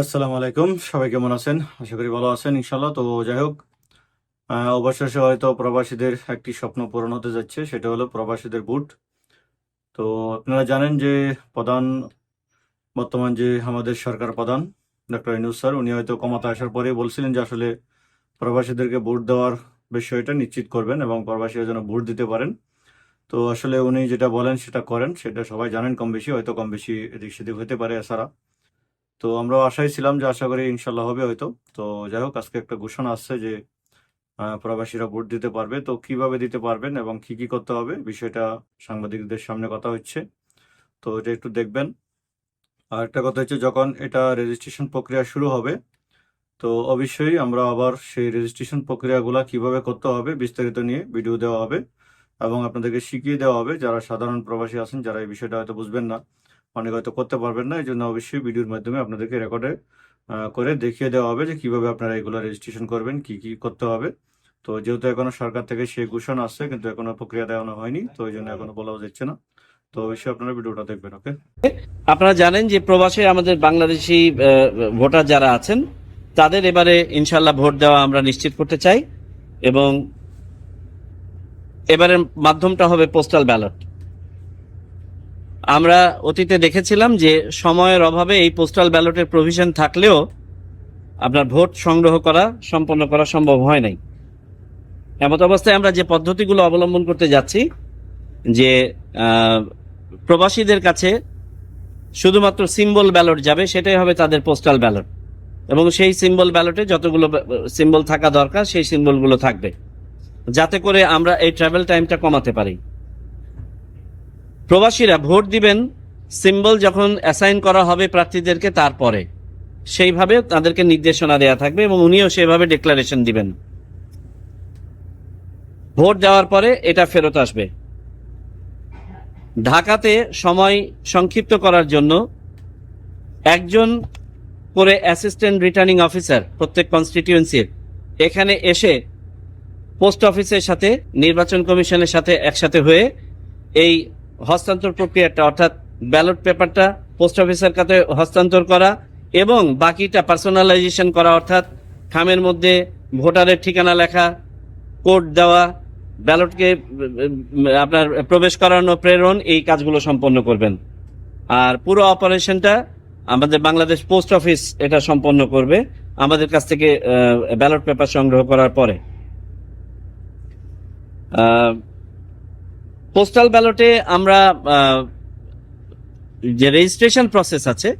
আসসালামু আলাইকুম। সবাই কেমন আছেন? আশা করি ভালো আছেন ইনশাল্লাহ তো যাই হোক অবশেষে হয়তো প্রবাসীদের একটি স্বপ্ন পূরণ হতে যাচ্ছে, সেটা হলো প্রবাসীদের বুট তো আপনারা জানেন যে প্রধান, বর্তমান যে আমাদের সরকার প্রধান ডক্টর ইনুস স্যার, উনি হয়তো ক্ষমতা আসার পরে বলছিলেন যে আসলে প্রবাসীদেরকে ভোট দেওয়ার বিষয়টা নিশ্চিত করবেন এবং প্রবাসীরা যেন ভোট দিতে পারেন। তো আসলে উনি যেটা বলেন সেটা করেন, সেটা সবাই জানেন, কম বেশি, হয়তো কম বেশি এদিক সেদিক হতে পারে এছাড়া। তো আমরা আশায় ছিলাম যে আশা করি ইনশাল্লাহ হবে হয়তো। তো যাই হোক, আজকে একটা ঘোষণা আসছে যে প্রবাসীরা ভোট দিতে পারবে। তো কীভাবে দিতে পারবেন এবং কি কি করতে হবে বিষয়টা সাংবাদিকদের সামনে কথা হচ্ছে। তো এটা একটু দেখবেন। আর একটা কথা হচ্ছে, যখন এটা রেজিস্ট্রেশন প্রক্রিয়া শুরু হবে, তো অবশ্যই আমরা আবার সেই রেজিস্ট্রেশন প্রক্রিয়াগুলো কীভাবে করতে হবে বিস্তারিত নিয়ে ভিডিও দেওয়া হবে এবং আপনাদেরকে শিখিয়ে দেওয়া হবে। যারা সাধারণ প্রবাসী আছেন, যারা এই বিষয়টা হয়তো বুঝবেন না অনেক হয়তো করতে পারবেন না এই জন্য অবশ্যই ভিডিওর মাধ্যমে আপনাদেরকে রেকর্ডে করে দেখিয়ে দেওয়া হবে যে কীভাবে আপনারা এগুলো রেজিস্ট্রেশন করবেন, কি কি করতে হবে। তো যেহেতু এখনও সরকার থেকে সেই ঘোষণা আসছে, কিন্তু এখনও প্রক্রিয়া দেওয়ানো হয়নি, তো ওই জন্য এখনও বলাও যাচ্ছে না। তো অবশ্যই আপনারা ভিডিওটা দেখবেন, ওকে? আপনারা জানেন যে প্রবাসে আমাদের বাংলাদেশি ভোটার যারা আছেন, তাদের এবারে ইনশাল্লাহ ভোট দেওয়া আমরা নিশ্চিত করতে চাই এবং এবারের মাধ্যমটা হবে পোস্টাল ব্যালট আমরা অতীতে দেখেছিলাম যে সময়ের অভাবে এই পোস্টাল ব্যালটের প্রভিশন থাকলেও আপনার ভোট সংগ্রহ করা, সম্পন্ন করা সম্ভব হয় নাই। এমত অবস্থায় আমরা যে পদ্ধতিগুলো অবলম্বন করতে যাচ্ছি, যে প্রবাসীদের কাছে শুধুমাত্র সিম্বল ব্যালট যাবে, সেটাই হবে তাদের পোস্টাল ব্যালট এবং সেই সিম্বল ব্যালটে যতগুলো সিম্বল থাকা দরকার, সেই সিম্বলগুলো থাকবে। যাতে করে আমরা এই ট্রাভেল টাইমটা কমাতে পারি। প্রবাসীরা ভোট দিবেন সিম্বল যখন অ্যাসাইন করা হবে প্রার্থীদেরকে তারপরে। সেইভাবে তাদেরকে নির্দেশনা দেয়া থাকবে এবং উনিও সেভাবে ডিক্লারেশন দিবেন। ভোট দেওয়ার পরে এটা ফেরত আসবে। ঢাকাতে সময় সংক্ষিপ্ত করার জন্য একজন করে অ্যাসিস্ট্যান্ট রিটার্নিং অফিসার প্রত্যেক কনস্টিটিউয়েন্সির এখানে এসে পোস্ট অফিসের সাথে, নির্বাচন কমিশনের সাথে একসাথে হয়ে এই হস্তান্তর প্রক্রিয়াটা, অর্থাৎ ব্যালট পেপারটা, পোস্ট অফিসের কাছে হস্তান্তর করা এবং বাকিটা পার্সোনালাইজেশন করা, অর্থাৎ খামের মধ্যে ভোটারের ঠিকানা লেখা, কোড দেওয়া, ব্যালটকে, আপনার প্রবেশ করানো, প্রেরণ, এই কাজগুলো সম্পন্ন করবেন। আর পুরো অপারেশনটা আমাদের বাংলাদেশ পোস্ট অফিস এটা সম্পন্ন করবে, আমাদের কাছ থেকে ব্যালট পেপার সংগ্রহ করার পরে। পোস্টাল ব্যালটে আমরা যে রেজিস্ট্রেশন প্রসেস আছে,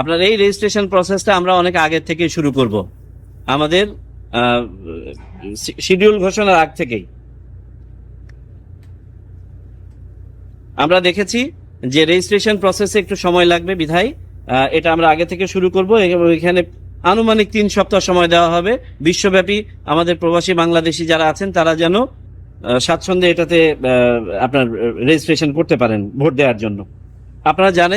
আপনার এই রেজিস্ট্রেশন প্রসেসটা আমরা অনেক আগের থেকে শুরু করব। আমাদের শিডিউল ঘোষণার আগ থেকেই। আমরা দেখেছি যে রেজিস্ট্রেশন প্রসেসে একটু সময় লাগবে বিধায় এটা আমরা আগে থেকে শুরু করব এবং এখানে আনুমানিক তিন সপ্তাহ সময় দেওয়া হবে। বিশ্বব্যাপী আমাদের প্রবাসী বাংলাদেশি যারা আছেন, তারা যেন স্বাচ্ছন্দ্যে এটাতে আপনার রেজিস্ট্রেশন করতে পারেন ভোট দেওয়ার জন্য। আপনারা জানেন